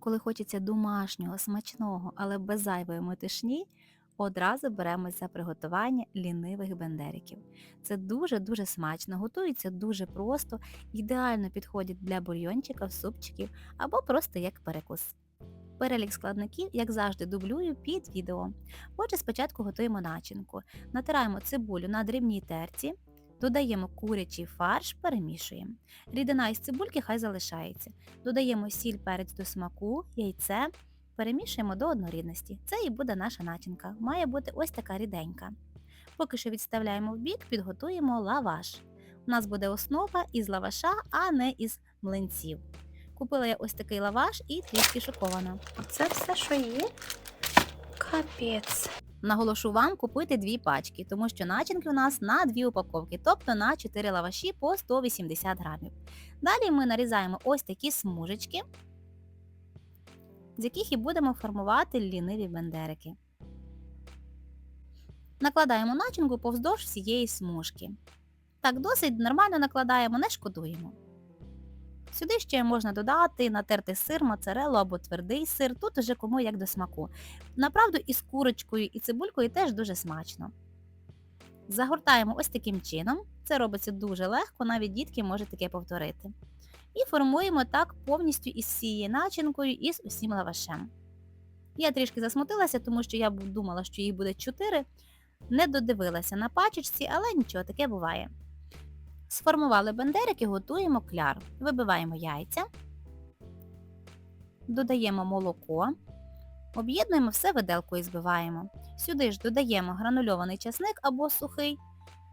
Коли хочеться домашнього, смачного, але без зайвої метушні, одразу беремось за приготування лінивих бендериків. Це дуже-дуже смачно, готується дуже просто, ідеально підходять для бульйончиків, супчиків або просто як перекус. Перелік складників, як завжди, дублюю під відео. Отже, спочатку готуємо начинку. Натираємо цибулю на дрібній терці, додаємо курячий фарш, перемішуємо. Рідина із цибульки хай залишається. Додаємо сіль, перець до смаку, яйце, перемішуємо до однорідності. Це і буде наша начинка. Має бути ось така ріденька. Поки що відставляємо в бік, підготуємо лаваш. У нас буде основа із лаваша, а не із млинців. Купила я ось такий лаваш і трішки шокована. Це все, що є? Капець. Наголошу вам купити дві пачки, тому що начинки у нас на дві упаковки, тобто на 4 лаваші по 180 грамів. Далі ми нарізаємо ось такі смужечки, з яких і будемо формувати ліниві бендерики. Накладаємо начинку повздовж всієї смужки. Так, досить нормально накладаємо, не шкодуємо. Сюди ще можна додати натерти сир, моцареллу або твердий сир, тут уже кому як до смаку. Направду і з курочкою, і цибулькою теж дуже смачно. Загортаємо ось таким чином. Це робиться дуже легко, навіть дітки можуть таке повторити. І формуємо так повністю із всією начинкою і з усім лавашем. Я трішки засмутилася, тому що я думала, що їх буде 4. Не додивилася на пачечці, але нічого, таке буває. Сформували бендерики, готуємо кляр. Вибиваємо яйця, додаємо молоко, об'єднуємо все виделкою і збиваємо. Сюди ж додаємо гранульований часник або сухий,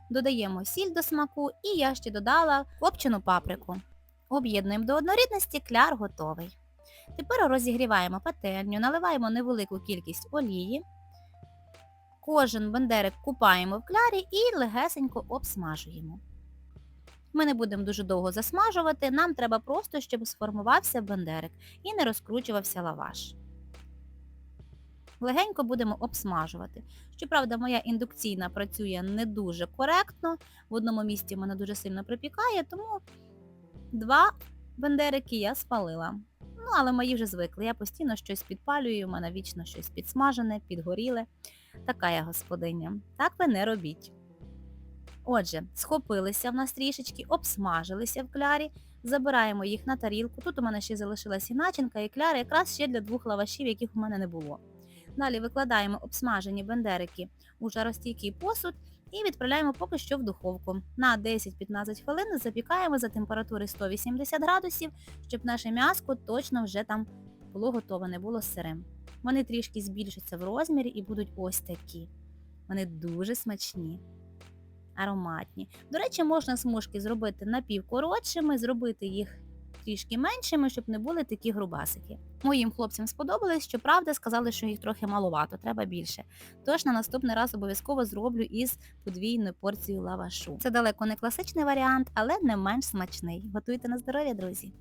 додаємо сіль до смаку і я ще додала копчену паприку. Об'єднуємо до однорідності, кляр готовий. Тепер розігріваємо пательню, наливаємо невелику кількість олії. Кожен бендерик купаємо в клярі і легесенько обсмажуємо. Ми не будемо дуже довго засмажувати, нам треба просто, щоб сформувався бендерик і не розкручувався лаваш. Легенько будемо обсмажувати. Щоправда, моя індукційна працює не дуже коректно, в одному місці мене дуже сильно припікає, тому два бендерики я спалила. Ну, але мої вже звикли. Я постійно щось підпалюю, у мене вічно щось підсмажене, підгоріле. Така я господиня. Так ви не робіть. Отже, схопилися в нас трішечки, обсмажилися в клярі, забираємо їх на тарілку. Тут у мене ще залишилася і начинка і кляри, якраз ще для двох лавашів, яких у мене не було. Далі викладаємо обсмажені бендерики у жаростійкий посуд і відправляємо поки що в духовку. На 10-15 хвилин запікаємо за температури 180 градусів, щоб наше м'яско точно вже там було готове, не було сирим. Вони трішки збільшаться в розмірі і будуть ось такі. Вони дуже смачні ароматні. До речі, можна смужки зробити напівкоротшими, зробити їх трішки меншими, щоб не були такі грубасики. Моїм хлопцям сподобалось, щоправда, сказали, що їх трохи маловато, треба більше. Тож на наступний раз обов'язково зроблю із подвійною порцією лавашу. Це далеко не класичний варіант, але не менш смачний. Готуйте на здоров'я, друзі!